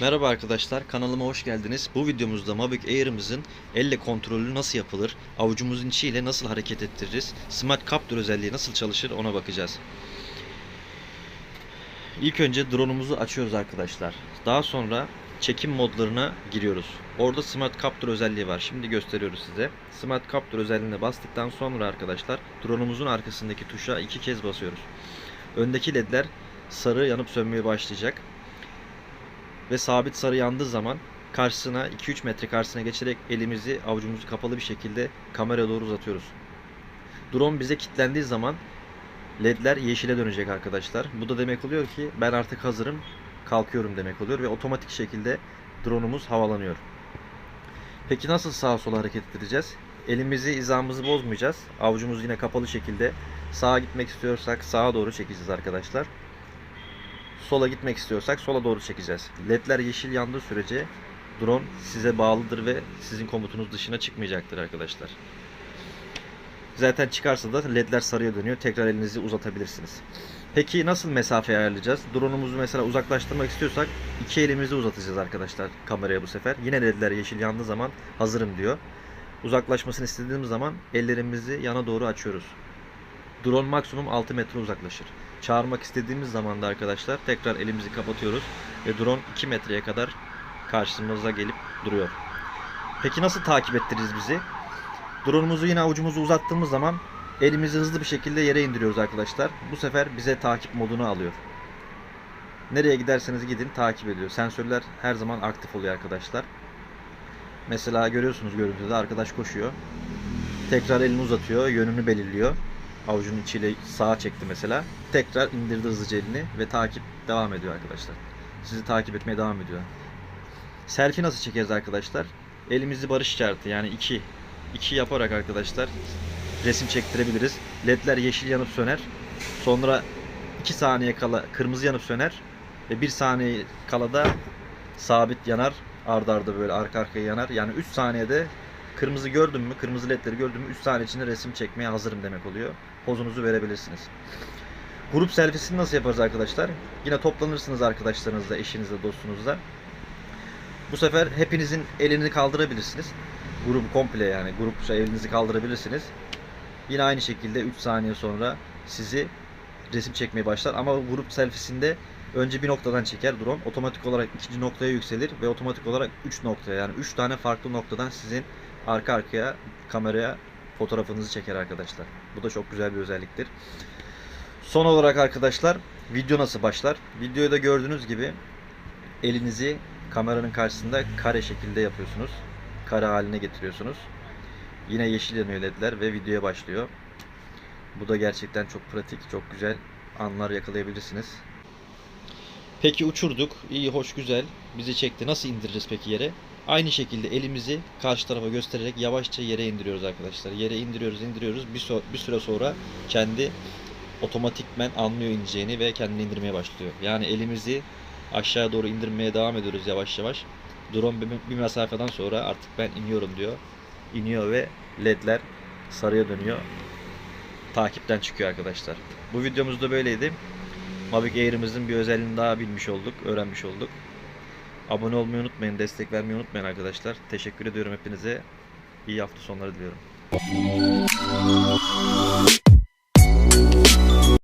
Merhaba arkadaşlar, kanalıma hoş geldiniz. Bu videomuzda Mavic Air'ımızın elle kontrolü nasıl yapılır, avucumuzun içiyle nasıl hareket ettiririz, Smart Capture özelliği nasıl çalışır ona bakacağız. İlk önce drone'umuzu açıyoruz arkadaşlar. Daha sonra çekim modlarına giriyoruz. Orada Smart Capture özelliği var. Şimdi gösteriyoruz size. Smart Capture özelliğine bastıktan sonra arkadaşlar drone'umuzun arkasındaki tuşa iki kez basıyoruz. Öndeki ledler sarı yanıp sönmeye başlayacak ve sabit sarı yandığı zaman karşısına 2-3 metre karşısına geçerek elimizi avucumuzu kapalı bir şekilde kameraya doğru uzatıyoruz. Drone bize kilitlendiği zaman ledler yeşile dönecek arkadaşlar. Bu da demek oluyor ki ben artık hazırım kalkıyorum demek oluyor ve otomatik şekilde drone'umuz havalanıyor. Peki nasıl sağa sola hareket ettireceğiz? Elimizi hizamızı bozmayacağız. Avucumuz yine kapalı şekilde sağa gitmek istiyorsak sağa doğru çekeceğiz arkadaşlar sola gitmek istiyorsak sola doğru çekeceğiz. LED'ler yeşil yandığı sürece drone size bağlıdır ve sizin komutunuz dışına çıkmayacaktır arkadaşlar. Zaten çıkarsa da LED'ler sarıya dönüyor. Tekrar elinizi uzatabilirsiniz. Peki nasıl mesafe ayarlayacağız? Drone'umuzu mesela uzaklaştırmak istiyorsak iki elimizi uzatacağız arkadaşlar kameraya bu sefer. Yine LED'ler yeşil yandığı zaman hazırım diyor. Uzaklaşmasını istediğimiz zaman ellerimizi yana doğru açıyoruz. Drone maksimum 6 metre uzaklaşır. Çağırmak istediğimiz zaman da arkadaşlar tekrar elimizi kapatıyoruz ve drone 2 metreye kadar karşımıza gelip duruyor. Peki nasıl takip ettiririz bizi? Drone'umuzu yine avucumuzu uzattığımız zaman elimizi hızlı bir şekilde yere indiriyoruz arkadaşlar. Bu sefer bize takip modunu alıyor. Nereye giderseniz gidin takip ediyor. Sensörler her zaman aktif oluyor arkadaşlar. Mesela görüyorsunuz görüntüde arkadaş koşuyor. Tekrar elini uzatıyor, yönünü belirliyor avucunun içiyle sağa çekti mesela. Tekrar indirdi hızlıca elini ve takip devam ediyor arkadaşlar. Sizi takip etmeye devam ediyor. Selfie nasıl çekeriz arkadaşlar? Elimizi barış işareti yani 2 2 yaparak arkadaşlar resim çektirebiliriz. Ledler yeşil yanıp söner. Sonra 2 saniye kala kırmızı yanıp söner ve 1 saniye kala da sabit yanar. Arda arda böyle arka arkaya yanar. Yani 3 saniyede Kırmızı gördüm mü, kırmızı ledleri gördüm mü 3 saniye içinde resim çekmeye hazırım demek oluyor. Pozunuzu verebilirsiniz. Grup selfiesini nasıl yaparız arkadaşlar? Yine toplanırsınız arkadaşlarınızla, eşinizle, dostunuzla. Bu sefer hepinizin elini kaldırabilirsiniz. Grubu komple yani grupça elinizi kaldırabilirsiniz. Yine aynı şekilde 3 saniye sonra sizi resim çekmeye başlar ama grup selfiesinde önce bir noktadan çeker drone. Otomatik olarak ikinci noktaya yükselir ve otomatik olarak 3 noktaya yani 3 tane farklı noktadan sizin arka arkaya kameraya fotoğrafınızı çeker arkadaşlar. Bu da çok güzel bir özelliktir. Son olarak arkadaşlar video nasıl başlar? Videoda da gördüğünüz gibi elinizi kameranın karşısında kare şekilde yapıyorsunuz. Kare haline getiriyorsunuz. Yine yeşil yanıyor ledler ve videoya başlıyor. Bu da gerçekten çok pratik, çok güzel anlar yakalayabilirsiniz. Peki uçurduk. iyi, hoş, güzel. Bizi çekti. Nasıl indiririz peki yere? Aynı şekilde elimizi karşı tarafa göstererek yavaşça yere indiriyoruz arkadaşlar. Yere indiriyoruz, indiriyoruz. Bir, so- bir süre sonra kendi otomatikmen anlıyor ineceğini ve kendini indirmeye başlıyor. Yani elimizi aşağıya doğru indirmeye devam ediyoruz yavaş yavaş. Drone bir, bir mesafeden sonra artık ben iniyorum diyor. İniyor ve ledler sarıya dönüyor. Takipten çıkıyor arkadaşlar. Bu videomuz da böyleydi. Mavic Air'ımızın bir özelliğini daha bilmiş olduk, öğrenmiş olduk. Abone olmayı unutmayın, destek vermeyi unutmayın arkadaşlar. Teşekkür ediyorum hepinize. İyi hafta sonları diliyorum.